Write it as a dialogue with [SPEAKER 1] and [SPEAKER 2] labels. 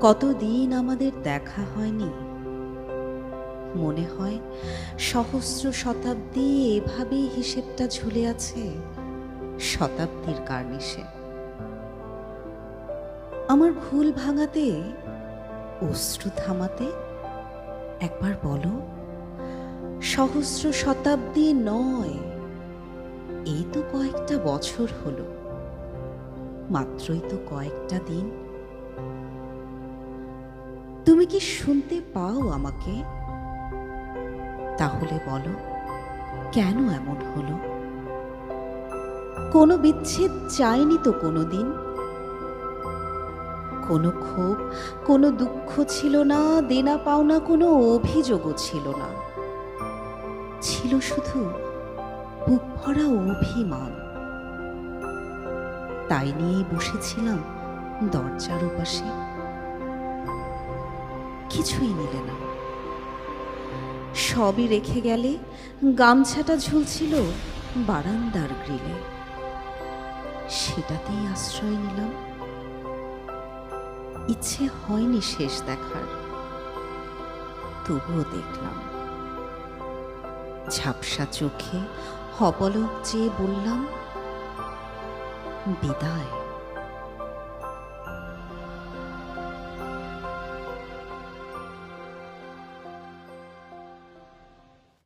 [SPEAKER 1] কতদিন আমাদের দেখা হয়নি? মনে হয় সহস্র শতাব্দী এভাবেই হিসেবটা ঝুলে আছে শতাব্দীর কার্নিশে। আমার ভুল ভাঙাতে, অশ্রু থামাতে, একবার বলো, সহস্র শতাব্দী নয়, এই তো কয়েকটা বছর হলো, মাত্রই তো কয়েকটা দিন। তুমি কি শুনতে পাও আমাকে? তাহলে বলো, কেন এমন হলো? কোনো বিচ্ছেদ চাইনি তো কোনো দিন কোনো ক্ষোভ, কোনো দুঃখ ছিল না, দেনা পাওনা কোনো অভিযোগও ছিল না। ছিল শুধু বুক ভরা অভিমান। তাই নিয়েই বসেছিলাম দরজার ওপাশে। কিছুই নিলে না। সবই রেখে গেলে গামছাটা ঝুলছিল বারান্দার গ্রিলে। সেটাতেই আশ্রয় নিলাম। ইচ্ছে হয়নি শেষ দেখার। তবুও দেখলাম। ঝাপসা চোখে হপলক চেয়ে বললাম, বিদায়।